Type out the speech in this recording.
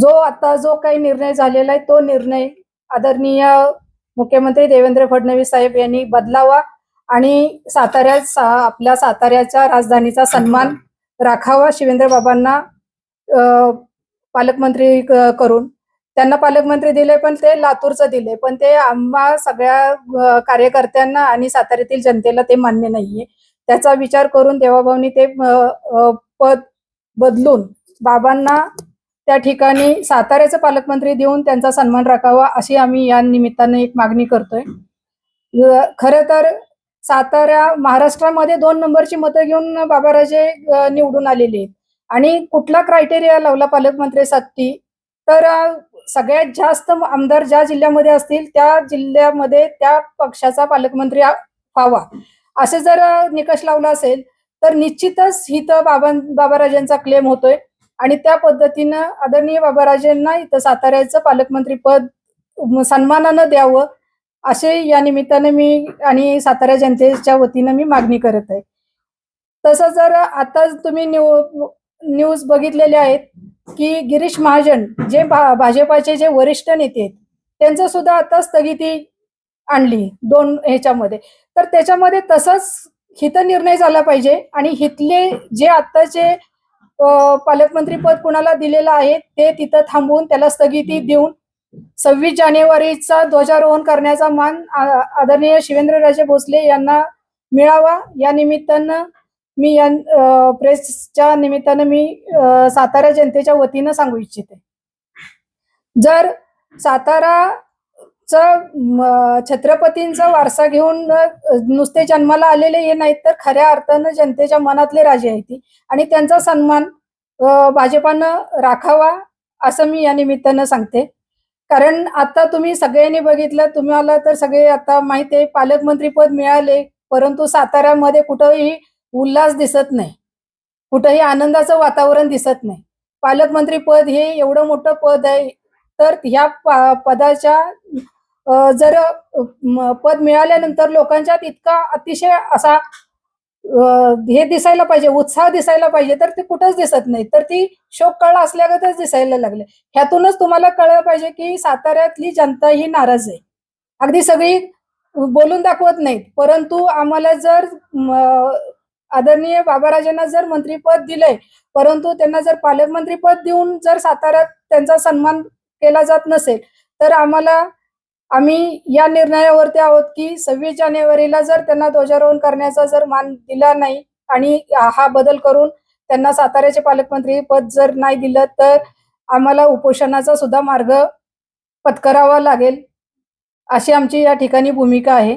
जो आता जो काही निर्णय झालेला आहे तो निर्णय आदरणीय मुख्यमंत्री देवेंद्र फडणवीस साहेब यांनी बदलावा आणि साताऱ्यात सा- आपल्या साताऱ्याच्या राजधानीचा सन्मान राखावा शिवेंद्र बाबांना पालकमंत्री करून. त्यांना पालकमंत्री दिले पण ते लातूरचं दिले. पण ते आम्हा सगळ्या कार्यकर्त्यांना आणि साताऱ्यातील जनतेला ते मान्य नाहीये. त्याचा विचार करून देवाभाऊनी ते पद बदलून बाबांना त्या ठिकाणी साताऱ्याचं पालकमंत्री देऊन त्यांचा सन्मान राखावा अशी आम्ही या निमित्ताने एक मागणी करतोय. खर तर सातारा महाराष्ट्रामध्ये दोन नंबरची मतं घेऊन बाबाराजे निवडून आलेले आहेत. आणि कुठला क्रायटेरिया लावला पालकमंत्रीसाठी? तर सगळ्यात जास्त आमदार ज्या जिल्ह्यामध्ये असतील त्या जिल्ह्यामध्ये त्या पक्षाचा पालकमंत्री व्हावा. असे जर निकष लावला असेल तर निश्चितच इथं बाबा बाबाराजांचा क्लेम होतोय. आणि त्या पद्धतीनं आदरणीय बाबाराजांना इथं साताऱ्याचं पालकमंत्री पद सन्मानानं द्यावं असे या निमित्तानं मी आणि सातारा जनतेच्या वतीनं मी मागणी करत आहे. तसं जर आता तुम्ही न्यू न्यूज बघितलेले आहेत की गिरीश महाजन जे भा- भाजपाचे जे वरिष्ठ नेते आहेत त्यांचं सुद्धा आता स्थगिती आणली दोन ह्याच्यामध्ये. तर त्याच्यामध्ये तसंच हित निर्णय झाला पाहिजे आणि हितले जे आत्ताचे पालकमंत्री पद कुणाला दिलेलं आहे ते तिथं थांबवून त्याला स्थगिती देऊन सव्वीस जानेवारीचा ध्वजारोहण करण्याचा मान आदरणीय शिवेंद्रराजे भोसले यांना मिळावा. या निमित्तानं मी या अ, प्रेसच्या निमित्तानं मी सातारा जनतेच्या वतीनं सांगू इच्छिते. जर सातारा साताराचा छत्रपतींचा वारसा घेऊन नुसते जन्माला आलेले हे नाहीत तर खऱ्या अर्थानं जनतेच्या मनातले राजे आहेत ती. आणि त्यांचा सन्मान भाजपानं राखावा असं मी या निमित्तानं सांगते. कारण आता तुम्ही सगळ्यांनी बघितलं तुम्हाला तर सगळे आता माहिती आहे पालकमंत्री पद मिळाले परंतु साताऱ्यामध्ये कुठंही उल्हास दिसत नाही. कुठंही आनंदाचं वातावरण दिसत नाही. पालकमंत्री पद हे एवढं मोठं पद आहे तर ह्या पदाच्या जर पद मिळाल्यानंतर लोकांच्यात इतका अतिशय असा हे दिसायला पाहिजे उत्साह दिसायला पाहिजे तर ते कुठंच दिसत नाही. तर ती शोक कळा असल्यागतच दिसायला लागले. ह्यातूनच तुम्हाला कळलं पाहिजे की साताऱ्यातली जनता ही नाराज आहे. अगदी सगळी बोलून दाखवत नाहीत. परंतु आम्हाला जर आदरणीय बाबाराजांना जर मंत्रीपद दिलंय परंतु त्यांना जर पालकमंत्रीपद देऊन जर साताऱ्यात त्यांचा सन्मान केला जात नसेल तर आम्हाला आम्ही या निर्णयावरती आहोत की सव्वीस जानेवारीला जर त्यांना ध्वजारोहण करण्याचा जर मान दिला नाही आणि हा बदल करून त्यांना साताऱ्याचे पालकमंत्री पद जर नाही दिलं तर आम्हाला उपोषणाचा सुद्धा मार्ग पत्करावा लागेल अशी आमची या ठिकाणी भूमिका आहे.